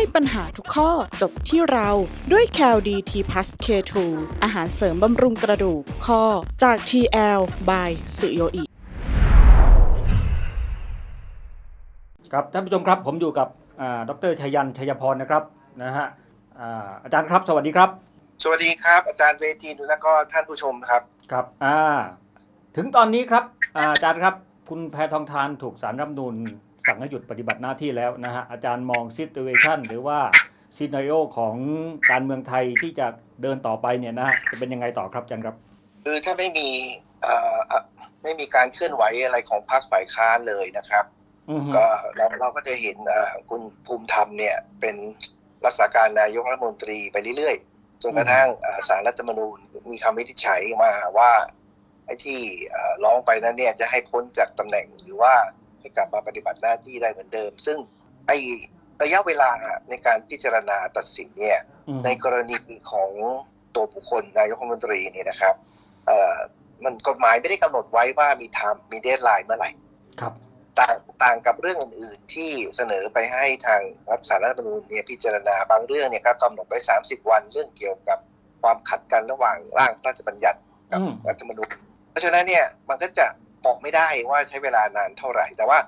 ให้ปัญหาทุกข้อจบที่เราด้วย c a l d t plus K2 อาหารเสริมบำรุงกระดูกข้อจาก TL by สุโยอิครับท่านผู้ชมครับผมอยู่กับอ่าดรชัยยันชัยพรนะครับนะฮะอ่าอาจารย์ครับ สวัสดีครับ สวัสดีครับ อาจารย์เวทีนแล้วก็ท่านผู้ชมครับครับอ่าถึงตอนนี้ครับอาอาจารย์ครับคุณแพทองทานถูกสารรัฐธรรมนูญ สั่งให้หยุดปฏิบัติหน้าที่แล้วนะฮะอาจารย์มองซิ t u เ t ชันหรือว่าซีนารีโอของการเมืองไทยที่จะเดินต่อไปเนี่ยนะฮะจะเป็นยังไงต่อครับอาจารย์ครับ คือถ้าไม่มีเอ่อเอ่อไม่มีการเคลื่อนไหวอะไรของพรรคฝ่ายค้านเลยนะครับอือฮึก็เราเราก็จะเห็นเอ่อคุณภูมิธรรมเนี่ยเป็นรักษาการนายกรัฐมนตรีไปเรื่อยๆจนกระทั่งเอ่อศาลรัฐธรรมนูญมีคำวินิจฉัยมาว่าไอ้ที่เอ่อร้องไปนั้นเนี่ยจะให้พ้นจากตำแหน่งหรือว่า ให้กลับมาปฏิบัติหน้าที่ได้เหมือนเดิม ซึ่งไอ้ระยะเวลาในการพิจารณาตัดสินเนี่ยอืมในกรณีของตัวบุคคลนายกรัฐมนตรีเนี่ยนะครับเอ่อมันกฎหมายไม่ได้กำหนดไว้ว่ามีไทม์มีเดทไลน์เมื่อไหร่ครับต่างต่างกับเรื่องอื่น ๆ ที่เสนอไปให้ทางรัฐสารรัฐธรรมนูญเนี่ยพิจารณาบางเรื่องเนี่ยก็กำหนดไว้ 30 วันเรื่องเกี่ยวกับความขัดกันระหว่างร่างพระราชบัญญัติกับอืมรัฐธรรมนูญเพราะฉะนั้นเนี่ยมันก็จะ บอกไม่ได้ว่าใช้เวลานานเท่าไหร่ แต่ว่า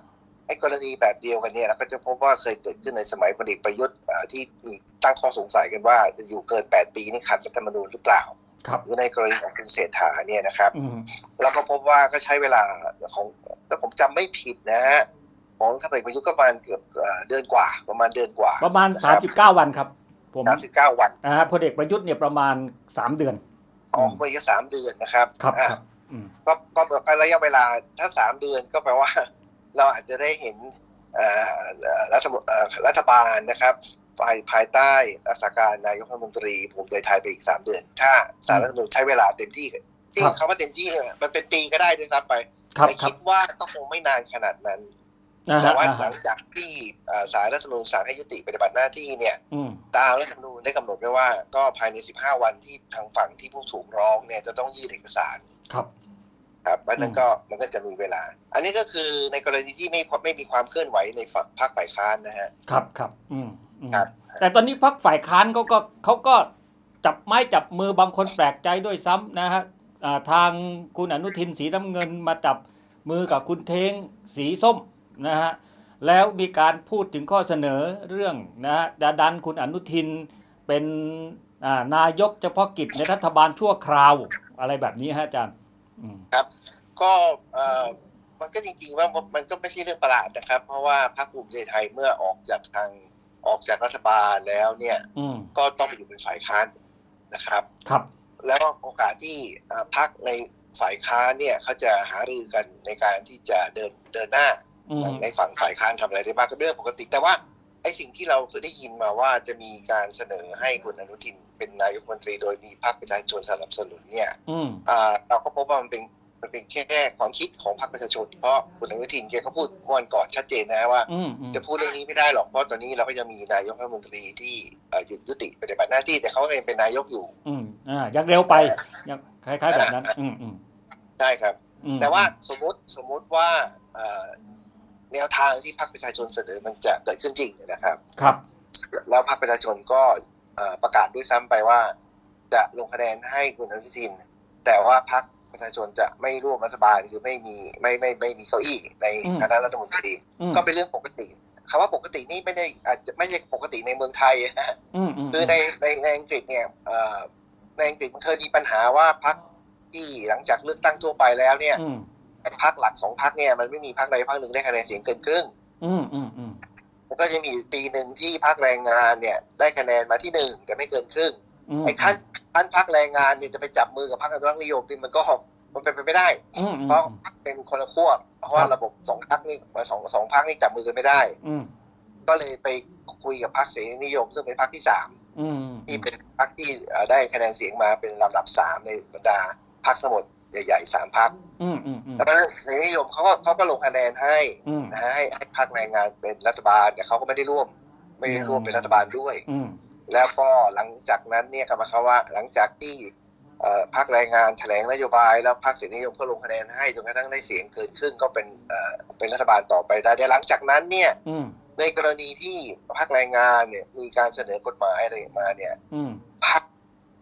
ไอ้กรณีแบบเดียวกันเนี่ยเราก็จะพบว่าเคยเกิดขึ้นในสมัยพลเอกประยุทธ์อ่าที่มีตั้งข้อสงสัยกันว่าจะอยู่เกิน 8 ปีนี่ขัดรัฐธรรมนูญหรือเปล่าครับหรือในกรณีของคุณเศรษฐาเนี่ยนะครับอืมแล้วก็พบว่าก็ใช้เวลาของถ้าผมจำไม่ผิดนะฮะของท่านพลเอกประยุทธ์ก็ประมาณเกือบเอ่อเดือนกว่า ประมาณเดือนกว่า ประมาณนะคบ39 วันครับผมสามสิบเก้าวันอ่าพลเอกประยุทธ์เนี่ยประมาณ3เดือนออกไปก็สามเดือนนะครับครับอะครับอืม ก็ก็ก็ระยะเวลาถ้าสามเดือนก็แปลว่า เราอาจจะได้เห็นเอ่อเอ่อรัฐมเอ่อรัฐบาลนะครับภายภายใต้รักษาการนายกรัฐมนตรีภูมิใจไทยไปอีกสามเดือน ถ้าสารรัฐธรรมนูญใช้เวลาเต็มที่ที่คำว่าเต็มที่เนี่ยมันเป็นปีก็ได้ด้วยซ้ำไปครับแต่ครัคิบดว่าก็คงไม่นานขนาดนั้นอ่าแต่ฮะว่าอ่าหลัฮะงจากที่เอ่อศาลรัฐธรรมนูญสั่งให้ยุติปฏิบัติหน้าที่เนี่ยอืมตามรัฐธรรมนูญได้กำหนดไว้ว่าก็ภายใน 15 วันที่ทางฝั่งที่ผู้ถูกร้องเนี่ยจะต้องยื่นเอกสารครับ ครับเพราะฉะนั้นอืมก็มันก็จะมีเวลา อันนี้ก็คือในกรณีที่ไม่ไม่มีความเคลื่อนไหวในฝั่งพรรคฝ่ายค้านนะฮะครับครับอืมอืมครับ แต่ตอนนี้พักฝ่ายค้านเขาก็เขาก็จับไม้จับมือบางคนแปลกใจด้วยซ้ำนะฮะอ่าทางคุณอนุทินสีน้ำเงินมาจับมือกับคุณเทงสีส้มนะฮะแล้วมีการพูดถึงข้อเสนอเรื่องนะฮะจะดันคุณอนุทินเป็นอ่านายกเฉพาะกิจในรัฐบาลชั่วคราวอะไรแบบนี้ฮะอาจารย์ อืมก็เอ่อมันก็จริงๆว่ามันก็ไม่ใช่เรื่องประหลาดนะครับ เพราะว่าพรรคภูมิใจไทยเมื่อออกจากทางออกจากรัฐบาลแล้วเนี่ยอืมก็ต้องไปอยู่เป็นฝ่ายค้านนะครับ ครับ แล้วโอกาสที่เอ่อพรรคในฝ่ายค้านเนี่ยเขาจะหารือกันในการที่จะเดินเดินหน้าอืมในฝั่งฝ่ายค้านทำอะไรได้บ้างก็เรื่องปกติแต่ว่า ไอ้สิ่งที่เราเคยได้ยินมาว่าจะมีการเสนอให้คุณอนุทินเป็นนายกรัฐมนตรีโดยมีพรรคประชาชนสนับสนุนเนี่ยอืมอ่าเราก็พบว่ามันเป็นมันเป็นแค่ความคิดของพรรคประชาชน เพราะคุณอนุทินแกก็พูดเมื่อวันก่อนชัดเจนนะว่าอืมอืมจะพูดเรื่องนี้ไม่ได้หรอกเพราะตอนนี้เราก็จะมีนายกรัฐมนตรีที่เอ่อหยุดยุติปฏิบัติหน้าที่แต่เขาก็ยังเป็นนายกอยู่ อืมอ่ายังเร็วไปยังคล้ายๆแบบนั้น อืมอืมใช่ครับอืมแต่ว่าสมมติสมมติว่าเอ่อ แนวทางที่พรรคประชาชนเสนอมันจะเกิดขึ้นจริงนะครับ ครับ แล้วพรรคประชาชนก็เอ่อประกาศด้วยซ้ำไปว่า จะลงคะแนนให้คุณอนุทิน แต่ว่าพรรคประชาชนจะไม่ร่วมรัฐบาลคือไม่มีไม่ไม่ไม่มีเก้าอี้ในอืมคณะรัฐมนตรีอืมก็เป็นเรื่องปกติคำว่าปกตินี่ไม่ได้อาจจะไม่ใช่ปกติในเมืองไทยนะฮะอืมอืมคือในในในอังกฤษเนี่ยเอ่อในอังกฤษมันเคยมีปัญหาว่าพรรคที่หลังจากเลือกตั้งทั่วไปแล้วเนี่ยอืม พรรคหลักสองพรรคเนี่ยมันไม่มีพรรคใดพรรคหนึ่งได้คะแนนเสียงเกินครึ่งอืมอืมอืมมันก็จะมีปีหนึ่งที่พรรคแรงงานเนี่ย ได้คะแนนมาที่หนึ่งแต่ไม่เกินครึ่งอืมไอ้ขั้นขั้นพรรคแรงงานเนี่ยจะไปจับมือกับพรรคอนุรักษ์นิยมนี่มันก็มันเป็นไปไม่ได้อืมอืมเพราะเป็นคนละขั้วเพราะว่าครับระบบสองพรรคนี่สองสองพรรคนี่จับมือกันไม่ได้อืมก็เลยไปคุยกับพรรคเสรีนิยม ซึ่งเป็นพรรคที่สามอืมที่เป็นพรรคที่เอ่อได้คะแนนเสียงมาเป็นลำดับสามในบรรดาพรรคทั้งหมด ใหญ่ๆสามพรรคอืมอืมอืมแล้วเสรีนิยมเขาก็เขาก็ลงคะแนนให้อืมนะฮะให้ให้พรรคแรงงานเป็นรัฐบาล แต่เขาก็ไม่ได้ร่วม ไม่ได้ร่วมเป็นรัฐบาลด้วย อืมแล้วก็หลังจากนั้นเนี่ยก็หมายความว่า หลังจากที่เอ่อพรรคแรงงานแถลงนโยบายแล้วพรรคเสรีนิยมก็ลงคะแนนให้จนกระทั่งได้เสียงเกินครึ่งก็เป็นเอ่อเป็นรัฐบาลต่อไปได้แต่หลังจากนั้นเนี่ย อืมในในกรณีที่พรรคแรงงานเนี่ยมีการเสนอกฎหมายอะไรมาเนี่ยอืมพรรค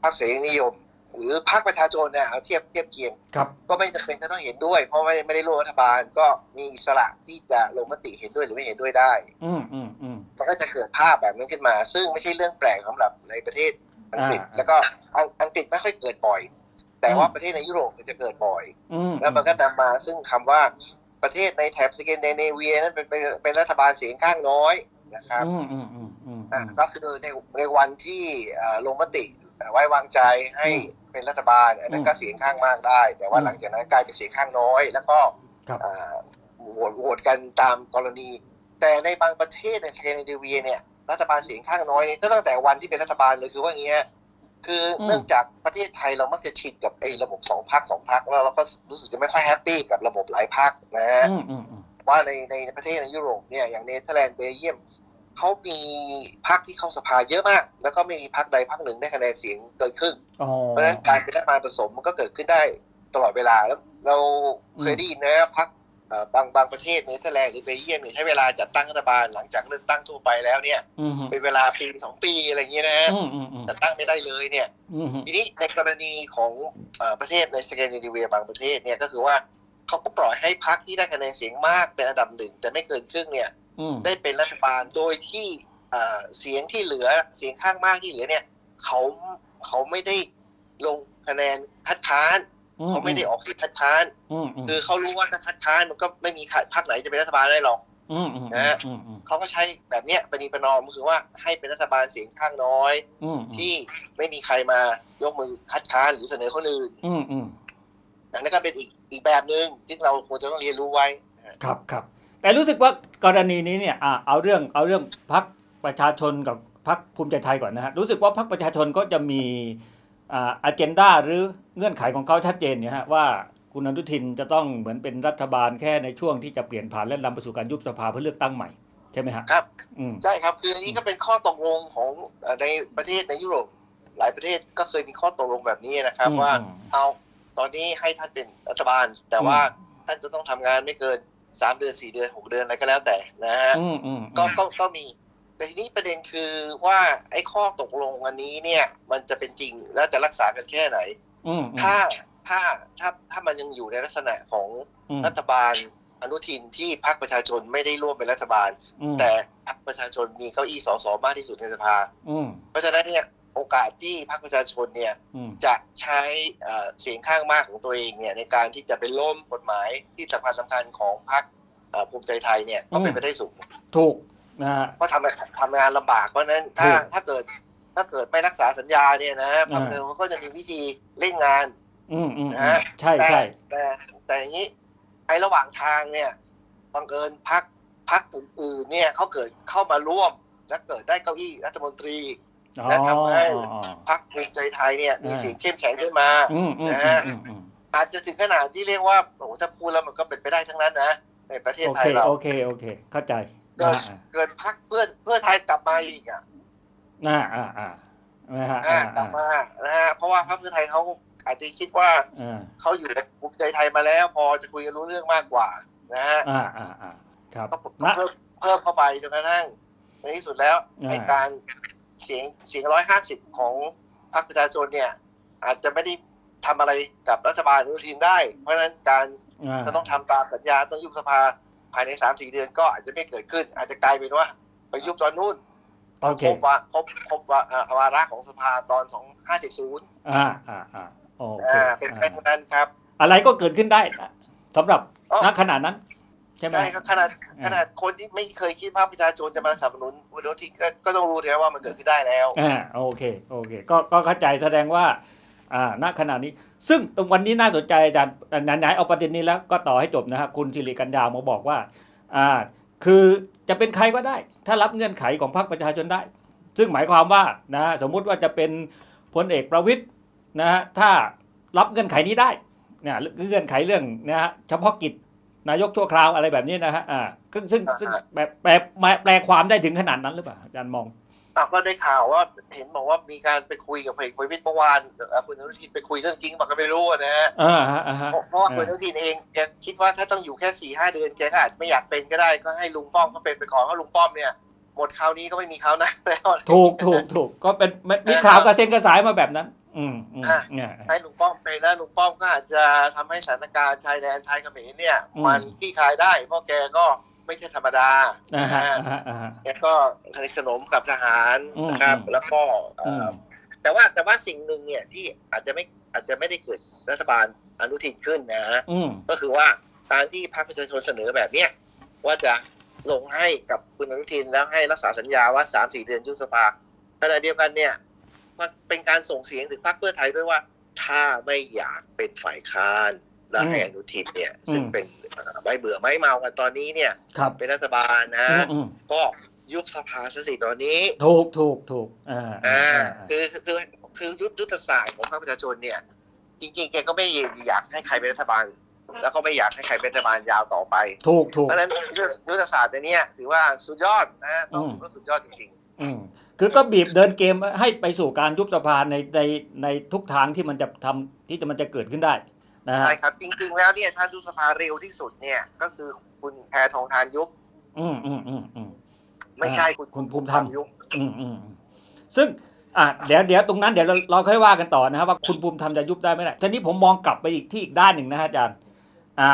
พรรคเสรีนิยม หรือพรรคประชาชนเนี่ยเอาเทียบเทียบเคียงครับก็ไม่จำเป็นจะต้องเห็นด้วย เพราะไม่ไม่ได้ร่วมรัฐบาลก็มีอิสระที่จะลงมติเห็นด้วยหรือไม่เห็นด้วยได้ อืมอืมอืมมันก็จะเกิดภาพแบบนั้นขึ้นมา ซึ่งไม่ใช่เรื่องแปลกสำหรับในประเทศอังกฤษอ่าแล้วก็อังอังกฤษไม่ค่อยเกิดบ่อย แต่ว่าอืมประเทศในยุโรปมันจะเกิดบ่อย อืมแล้วมันก็นำมาซึ่งคำว่าประเทศในแถบสแกนดิเนเวียนั้นเป็นเป็นเป็นรัฐบาลเสียงข้างน้อยนะครับอืมอืมอืมอืมอะก็คือในในวันที่เอ่อลงมติ ไว้วางใจให้อืมเป็นรัฐบาล อันนั้อืนมก็เสียงข้างมากได้ แต่ว่าอืมหลังจากนั้นกลายเป็นเสียงข้างน้อย แล้วก็ครับอ่าโหวตโหวตกันตามกรณี แต่ในบางประเทศในสแกนดิเนเวียเนี่ยรัฐบาลเสียงข้างน้อยเนี่ยก็ตั้งแต่วันที่เป็นรัฐบาลเลยคือว่าอย่างเงี้ยคืออมเนื่องจากประเทศไทยเรามักจะชินกับไอ้ระบบสองพักสองพักแล้วเราก็รู้สึกจะไม่ค่อยแฮปปี้กับระบบหลายพักนะฮะอืมอืมอืมว่าในในประเทศในยุโรปเนี่ยอย่างเนเธอร์แลนด์เบลเยียม เขามีพรรคที่เข้าสภาเยอะมาก แล้วก็ไม่มีพรรคใดพรรคหนึ่งได้คะแนนเสียงเกินครึ่งอ๋อเพราะฉะนั้นการเป็นรัฐบาลผสมมันก็เกิดขึ้นได้ตลอดเวลาแล้วเราเคยได้ยินนะพรรคเอ่อบางบางประเทศเนเธอร์แลนด์หรือเบลเยียมเนี่ยใช้เวลาจัดตั้งรัฐบาลหลังจากเลือกตั้งทั่วไปแล้วเนี่ยอืมเป็นเวลาปีสองปีอะไรอย่างเงี้ยนะฮะอืมอืมอืมจัดตั้งไม่ได้เลยเนี่ยอืมทีนี้ในกรณีของเออประเทศในสแกนดิเนเวียบางประเทศเนี่ยก็คือว่าเขาก็ปล่อยให้พรรคที่ได้คะแนนเสียงมากเป็นอันดับหนึ่งแต่ไม่เกินครึ่งเนี่ยอืม ได้เป็นรัฐบาลโดยที่เอ่อเสียงที่เหลือเสียงข้างมากที่เหลือเนี่ย เขาเขาไม่ได้ลงคะแนนคัดค้านเขาไม่ได้ออกเสียงคัดค้านอืมอืมคือเขารู้ว่าถ้าคัดค้านมันก็ไม่มีใครพรรคไหนจะเป็นรัฐบาลได้หรอกอืมอืมนะฮะอืมอืมเขาก็ใช้แบบเนี้ยปณีประนอมก็คือว่าให้เป็นรัฐบาลเสียงข้างน้อยอืมที่ไม่มีใครมายกมือคัดค้านหรือเสนอคนอื่นอืมอืมอันนั้นก็เป็นอีกอีกแบบหนึ่งที่เราควรจะต้องเรียนรู้ไว้ ครับครับ แต่รู้สึกว่ากรณีนี้เนี่ยอ่าเอาเรื่องเอาเรื่องพักประชาชนกับพักภูมิใจไทยก่อนนะฮะรู้สึกว่าพักประชาชนก็จะมีอ่าอเจนดาหรือเงื่อนไขของเขาชัดเจนเนี่ยฮะว่าคุณอนุทินจะต้องเหมือนเป็นรัฐบาลแค่ในช่วงที่จะเปลี่ยนผ่านและนำไปสู่การยุบสภาเพื่อเลือกตั้งใหม่ใช่ไหมฮะครับอืมใช่ครับคืออันนี้ก็เป็นข้อตกลงของเอ่อในประเทศในยุโรป หลายประเทศก็เคยมีข้อตกลงแบบนี้นะครับอืมว่า อืม เอาตอนนี้ให้ท่านเป็นรัฐบาล แต่ว่าท่านจะต้องทำงานไม่เกิน สามเดือนสี่เดือนหกเดือนอะไรก็แล้วแต่นะฮะอืมอืมก็ก็ก็มี แต่ทีนี้ประเด็นคือว่าไอ้ข้อตกลงอันนี้เนี่ย มันจะเป็นจริงและจะรักษากันแค่ไหนอืมถ้าถ้าถ้าถ้ามันยังอยู่ในลักษณะของอืมรัฐบาลอนุทินที่พรรคประชาชนไม่ได้ร่วมเป็นรัฐบาลอืมแต่พรรคประชาชนมีเก้าอี้สสมากที่สุดในสภาอืมเพราะฉะนั้นเนี่ย โอกาสที่พรรคประชาชนเนี่ยอืมจะใช้เอ่อเสียงข้างมากของตัวเองเนี่ยในการที่จะไปล้มกฎหมายที่สำคัญสำคัญของพรรคเอ่อภูมิใจไทยเนี่ยก็เป็นไปได้สูงถูกนะฮะเพราะทำทำงานลำบากเพราะฉะนั้นถ้าถูกถ้าเกิดถ้าเกิดไม่รักษาสัญญาเนี่ยนะพรรคอ่าเดิมก็จะมีวิธีเล่นงานอืมอืมนะอืมฮะใช่แต่ใช่แต่แต่อย่างนี้ไอ้ระหว่างทางเนี่ยบังเอิญพักพักอื่นๆเนี่ยเขาเกิดเข้ามาร่วมและเกิดได้เก้าอี้รัฐมนตรีอ๋อ และทำให้อ๋อพักภูมิใจไทยเนี่ยมีอ่าเสียงเข้มแข็งขึ้นมาอืมอืมนะอืฮะมอืมอืมอาจจะถึงขนาดที่เรียกว่าโอ้โหถ้าพูดแล้วมันก็เป็นไปได้ทั้งนั้นนะในประเทศโอไทเคยเราโอเคโอเค เข้าใจเกิดอ่าเกิดพักเพื่อเพื่อไทยกลับมาอีกอะอ่าอ่าอ่านะฮะอ่าอ่ากลับมานะฮะเพราะว่าพรรคเพื่อไทยเขาอาจจะคิดว่าอ่าเขาอยู่ในภูมิใจไทยมาแล้ว พอจะคุยกันรู้เรื่องมากกว่า นะฮะอ่าอ่าอ่าครับก็นะเพิ่มเพิ่มเข้าไปจนกระทั่งในที่สุดแล้วอ่าในการ เสียงเสียงร้อยห้าสิบของพรรคประชาชนเนี่ย อาจจะไม่ได้ทำอะไรกับรัฐบาลอนุทินได้ เพราะฉะนั้นการอ่าจะต้องทำตามสัญญาต้องยุบสภาภายในสามสี่เดือนก็อาจจะไม่เกิดขึ้น อาจจะกลายเป็นว่าไปยุบตอนนู้นตอนโอเคครบวาครบครบวาเอ่อวาระของสภาตอนสองห้าเจ็ดศูนย์อ่าอ่าอ่าโอเคอ่าเป็นไปทั้งนั้นครับ อะไรก็เกิดขึ้นได้นะสำหรับอ๋อณขนาดนั้น ใช่ไหมใช่ครับขนาดอ่าขนาดคนที่ไม่เคยคิดว่าประชาชนจะมาสนับสนุนอุดมที่ก็ก็ต้องรู้แล้วว่ามันเกิดขึ้นได้แล้วอ่าโอเคโอเค ก็ก็เข้าใจแสดงว่า อ่าณขณะนี้ ซึ่งตรงวันนี้น่าสนใจอาจารย์ไหนๆเอาประเด็นนี้แล้วก็ต่อให้จบนะฮะคุณสิริกัญญามาบอกว่า อ่า คือจะเป็นใครก็ได้ ถ้ารับเงื่อนไขของพรรคประชาชนได้ ซึ่งหมายความว่านะสมมุติว่าจะเป็นพลเอกประวิตยนะฮะถ้ารับเงื่อนไขนี้ได้เนี่ยเงื่อนไขเรื่องนะฮะเฉพาะกิจ นายกชั่วคราวอะไรแบบนี้นะฮะอ่าซึ่งซึ่งซึ่งอ่าฮะแบบแปลแปลแปลความได้ถึงขนาดนั้นหรือเปล่าอาจารย์มองอะก็ได้ข่าวว่าเห็นบอกว่ามีการไปคุยกับพลเอกประวิตรเมื่อวานเอ่อคุณอนุทินไปคุยเรื่องจริงบอกก็ไม่รู้อะนะฮะอ่าฮะอ่าฮะเพราะเพราะว่าคุณอนุทินเองแกคิดว่าถ้าต้องอยู่แค่สี่ห้าเดือนแกก็อาจไม่อยากเป็นก็ได้ก็ให้ลุงป้อมเขาเป็นไปก่อนเพราะลุงป้อมเนี่ยหมดคราวนี้ก็ไม่มีคราวหน้าแล้วถูกถูกถูกก็เป็นมีข่าวกระเซ็นกระสายมาแบบนั้น อืมอืมอะเนี่ยให้ลุงป้อมเป็นแล้วลุงป้อมก็อาจจะทำให้สถานการณ์ชายแดนไทยเขมรเนี่ยอืมมันคลี่คลายได้เพราะแกก็ไม่ใช่ธรรมดาอ่านะฮะฮะอ่าฮะอ่าฮะแกก็สนิทสนมกับทหารอืมนะครับอืมแล้วก็เอ่อือมอแต่ว่าแต่ว่าสิ่งหนึ่งเนี่ยที่อาจจะไม่อาจจะไม่ได้เกิดรัฐบาลอนุทินขึ้นนะฮะอืมก็คือว่าการที่พรรคประชาชนเสนอแบบเนี้ยว่าจะลงให้กับคุณอนุทินแล้วให้รักษาสัญญาว่าสามสี่เดือนยุบสภาขณะเดียวกันเนี่ยมัน เป็นการส่งเสียงถึงพรรคเพื่อไทยด้วยว่า ถ้าไม่อยากเป็นฝ่ายค้านแล้วให้อนุทินเนี่ย ซึ่งเป็นเอ่อไม่เบื่อไม่เมากันตอนนี้เนี่ยครับเป็นรัฐบาลนะอืมอืมก็ยุบสภาซะสิตอนนี้ ถูกถูกถูกอ่าอ่าอ่าคือคือคือคือยุทธยุทธศาสตร์ของพรรคประชาชนเนี่ย จริงๆแกก็ไม่อยากให้ใครเป็นรัฐบาลแล้วก็ไม่อยากให้ใครเป็นรัฐบาลยาวต่อไป ถูกถูกเพราะฉะนั้นยุทธศาสตร์ในเนี้ยถือว่าสุดยอดนะต้องอืมถือว่าสุดยอดจริงอืม คือก็บีบเดินเกมให้ไปสู่การยุบสภาในในในทุกทางที่มันจะทำที่จะมันจะเกิดขึ้นได้นะๆฮะใช่ครับ จริง ๆ แล้วเนี่ยถ้ายุบสภาเร็วที่สุดเนี่ยก็คือคุณแพทองทานยุบ อืมอืมอืมอืม ไม่ใช่คุณคุณภูมิธรรม ยุบอืมอืมอืมซึ่งอะเดี๋ยวเดี๋ยวตรงนั้นเดี๋ยวเราเราค่อยว่ากันต่อนะครับว่าคุณภูมิธรรมจะยุบได้ไหมล่ะทีนี้ผมมองกลับไปอีกที่อีกด้านหนึ่งนะฮะอาจารย์ อ่า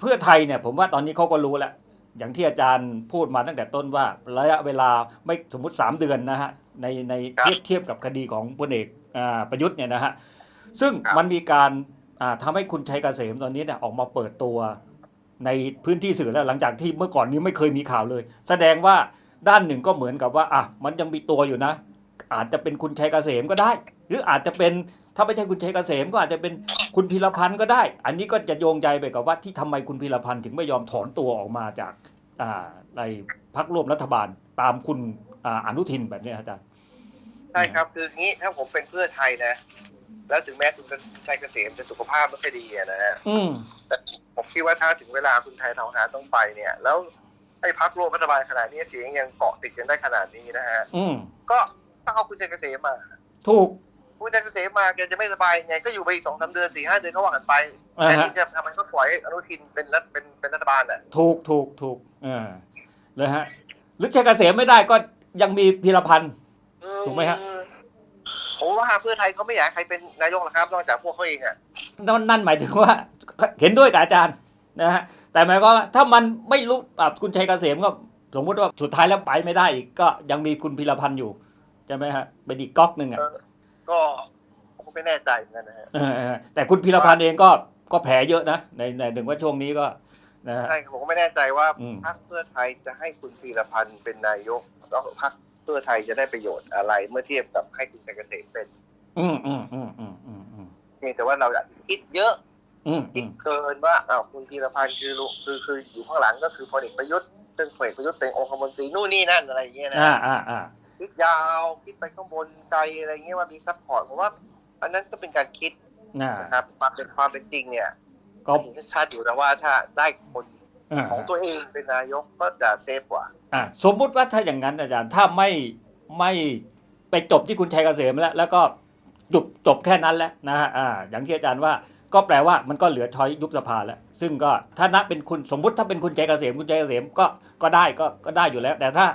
เพื่อไทยเนี่ย ผมว่าตอนนี้เขาก็รู้แล้ว อย่างที่อาจารย์พูดมาตั้งแต่ต้นว่าระยะเวลาไม่สมมติสามเดือนนะฮะในในเทียบเทียบกับคดีของพลเอกอ่าประยุทธ์เนี่ยนะฮะซึ่งมันมีการอ่าทำให้คุณชัยเกษมตอนนี้เนี่ยออกมาเปิดตัวในพื้นที่สื่อแล้วหลังจากที่เมื่อก่อนนี้ไม่เคยมีข่าวเลย แสดงว่าด้านหนึ่งก็เหมือนกับว่าอะมันยังมีตัวอยู่นะ อาจจะเป็นคุณชัยเกษมก็ได้ หรืออาจจะเป็น ถ้าไม่ใช่คุณชัยเกษมก็อาจจะเป็นคุณพีรพันธ์ก็ได้ อันนี้ก็จะโยงใจไปกับว่าที่ทำไมคุณพีรพันธ์ถึงไม่ยอมถอนตัวออกมาจากอ่าในพักร่วมรัฐบาลตามคุณอ่าอนุทินแบบนี้อาจารย์ใช่ครับคืออย่างนี้ถ้าผมเป็นเพื่อไทยนะ แล้วถึงแม้คุณชัยเกษมจะสุขภาพไม่ค่อยดีอะนะฮะอืมผมคิดว่าถ้าถึงเวลาคุณไทยทองหาต้องไปเนี่ย แล้วไอ้พักร่วมรัฐบาลขนาดนี้เสียงยังเกาะติดกันได้ขนาดนี้นะฮะอืมก็ต้องเอาคุณชัยเกษมมา ถูก คุณชัยเกษมมาแกจะไม่สบายยังไงก็อยู่ไปอีกสองสามเดือนสี่ห้าเดือนก็ว่ากันไปอ่าแต่ฮะที่จะทำไมก็ปล่อยให้อนุทินเป็นรัฐเป็นเป็นรัฐบาลอะถูกถูกถูกอ่าเลยฮะหรือชัยเกษมไม่ได้ก็ยังมีพีรพันธ์ถูกไหมฮะผมว่าเพื่อไทยเขาไม่อยากให้ใครเป็นนายกหรอกครับนอกจากพวกเขาเองอะนั่นนั่นหมายถึงว่า เห็นด้วยกับอาจารย์นะฮะแต่หมายความว่าถ้ามันไม่รู้อะคุณชัยเกษมก็สมมุติว่าสุดท้ายแล้วไปไม่ได้อีกก็ยังมีคุณพีรพันธ์อยู่ใช่ไหมฮะเป็นอีกก๊อกหนึ่งอะ ก็ผมไม่แน่ใจเหมือนกันนะฮะเออเออแต่คุณพีรพันธ์เองก็ก็แผลเยอะนะในในถึงว่าช่วงนี้ก็นะฮะ ใช่ครับผมก็ไม่แน่ใจว่าอืม พรรคเพื่อไทยจะให้คุณพีรพันธ์เป็นนายกแล้วพรรคเพื่อไทยจะได้ประโยชน์อะไร เมื่อเทียบกับให้คุณชัยเกษมเป็นอืมอืมอืมอืมอืมอืมเพียงแต่ว่าเราอยากคิดเยอะอืมคิอืดมเกินว่าอ้าวคุณพีรพันธ์คือลุคือคืออยู่ข้างหลังก็คือพลเอกประยุทธ์ซึ่งพลเอกประยุทธ์เป็นองคมนตรีนู่นนี่นั่นอะไรอย่างเงี้ยนะ อ่าอ่าอ่า คิดยาวคิดไปข้างบนใจอะไรเงี้ยว่ามีซัพพอร์ตผมว่าอันนั้นก็เป็นการคิดอ่านะครับความเป็นความเป็นจริงเนี่ย ก็เห็นชัดๆอยู่นะว่าถ้าได้คนอ่าของตัวเองเป็นนายกก็จะเซฟกว่าอ่าสมมุติว่าถ้าอย่างนั้นอาจารย์ถ้าไม่ไม่ไปจบที่คุณชัยเกษมแล้ว แล้วก็จบจบแค่นั้นแล้วนะฮะอ่า อย่างที่อาจารย์ว่าก็แปลว่ามันก็เหลือช้อยยุบสภาแล้ว ซึ่งก็ถ้านับเป็นคุณสมมุติถ้าเป็นคุณชัยเกษมคุณชัยเกษมก็ก็ได้ก็ก็ได้อยู่แล้ว แต่ถ้า